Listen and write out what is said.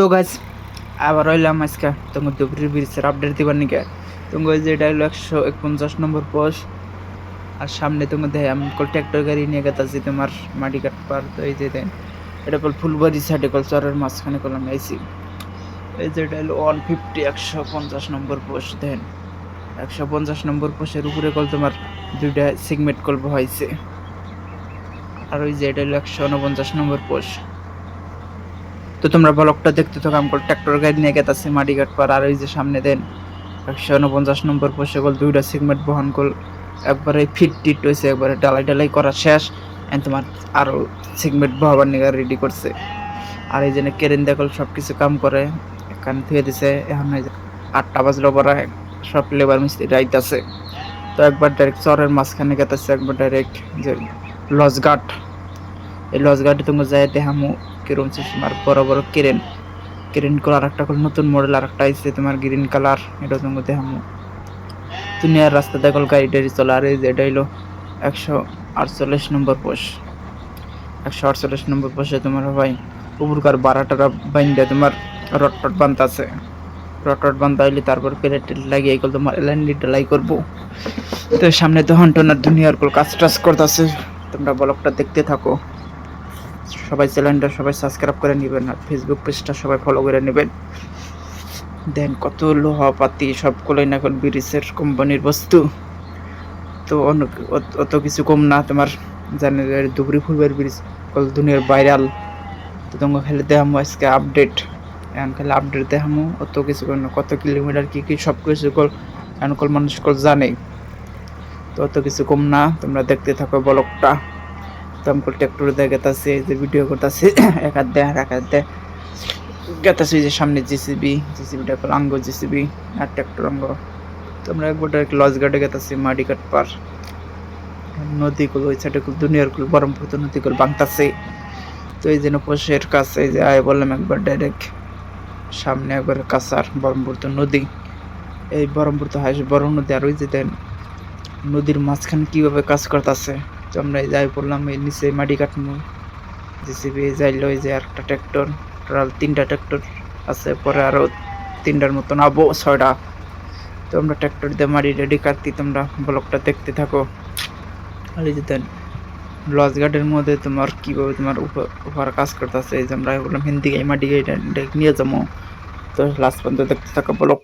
তো গাছ আবার রইলাম আজকে তোমার দুপুরের ব্রিজের আপডেট দিবার নিকে। তোমার যে এটা হলো একশো একপঞ্চাশ নম্বর পোস্ট আর সামনে তোমার দেয় আমি কল ট্র্যাক্টর গাড়ি নিয়ে গেতাছি তোমার মাটি কাট পার, তো এই যে দেন, এটা কল ফুলবাড়ি সাইডে কল চরের মাঝখানে কল আমি আইছি। এই যে এটা হলো ওয়ান ফিফটি একশো পঞ্চাশ নম্বর পোস্ট দেন, একশো পঞ্চাশ নম্বর পোস্টের উপরে কল তোমার দুইটা সিগমেন্ট কল্প হয়েছে আর ওই যে এটা হলো একশো উনপঞ্চাশ নম্বর পোস্ট তো তোমরা ব্লকটা দেখতে থাকো, আমি ট্র্যাক্টর গাড়ি নিয়ে গেতাছি মাটি কাট পার আর ওই যে সামনে দেন, একশো উনপঞ্চাশ নম্বর পোস্টে কল দুইটা সিগমেন্ট বহন কল একবারে ফিট টিট হয়েছে একবারে ডালাই ডালাই করা শেষ এন্ড তোমার আরও সিগমেন্ট বহাবার নিয়ে রেডি করছে। আর এই জন্য কেরেন দেখল সব কিছু কাম করে এখানে থুয়ে দিছে, এখন আটটা বাজলো পরে সব লেবার মিস্ত্রি রাইতাছে তো একবার ডাইরেক্ট চরের মাঝখানে গেতেছে, একবার ডাইরেক্ট যে লজ গাট এই লজ গাটে তুমি যাই দেখামু কিরম সিস্টেম আর বড় বড় কেরেন কেরেন করে আর একটা নতুন মডেল আর একটা আইছে তোমার গ্রিন কালার এটা তুমি দেখামু দুনিয়ার রাস্তা দেখল গাড়ি টাড়ি চলে, আর এই যে এটা হইল একশো আটচল্লিশ নম্বর পোষ। একশো আটচল্লিশ নম্বর পোষে তোমার ভাই উপরকার বারাটারা বাইন্দা তোমার রট টট বানতাছে রট টট বান্ধা হইলে তারপর প্লেট লাগিয়ে এগুলো তোমার এলান্ডি ডালাই করব। তো সামনে তো হন্টনার দুনিয়ার কোল কাজ টাজ করতেছে, তোমরা ব্লগটা দেখতে থাকো। সবাই চ্যানেলটা সবাই সাবস্ক্রাইব করে নেবেন আর ফেসবুক পেজটা সবাই ফলো করে নেবেন। দেন কত লোহা পাতি সবগুলোই না এখন ব্রিজের কোম্পানির বস্তু। তো অনেক অত- কিছু কম না তোমার জানে দুপুরি ফুলবের ব্রিজ, কল দুনিয়ার ভাইরাল তো তোমাকে খেলে দেখামো আজকে আপডেট এখন খালি আপডেট দেখামো অত কিছু কর না, কত কিলোমিটার কী কী সব কিছু কল, এখন কল মানুষ কল জানে তো অত কিছু কম না, তোমরা দেখতে থাকো ব্লগটা তো আমি ট্র্যাক্টর দিয়ে গেতাছি যে ভিডিও করতেছি, এক দেয়, আর এক হাত দেয়। গেতাছি যে সামনে জিসিবি জিসিবিটা কল আঙ্গ জিসিবি আর ট্র্যাক্টর আঙ্গ তোমরা একবার ডাইরেক্ট লজ গার্ডে গেতাছি মাটি কাট পার। নদী গুলো ওই সাইডে খুব দুনিয়ার কুল বরমপুর তো বাংতাছে তো এই জন্য পোষের কাছে যে আয় বললাম একবার ডাইরেক্ট সামনে একবার কাছার বরমপুর নদী। এই বরমপুর তো হাইস বড় নদী, আর ওই যে নদীর মাঝখানে কীভাবে কাজ করতেছে তো আমরা যাই বললাম এই নিচে মাটি কাটমু। জেসিবি যাইলো, এই যে একটা ট্র্যাক্টর টোটাল তিনটা ট্র্যাক্টর আছে, পরে আরও তিনটার মতন আবো ছয়টা। তো আমরা ট্র্যাক্টর দিয়ে মাটি রেডি কাটতি, তোমরা ব্লকটা দেখতে থাকো। আর এই যে লজ গার্ডের মধ্যে তোমার কীভাবে তোমার উপর কাজ করতেছে, এই যে আমরা বললাম, হিন্দি এই মাটি গাড়িটা নিয়ে যাব। তো লাস্ট পর্যন্ত দেখতে থাকো ব্লক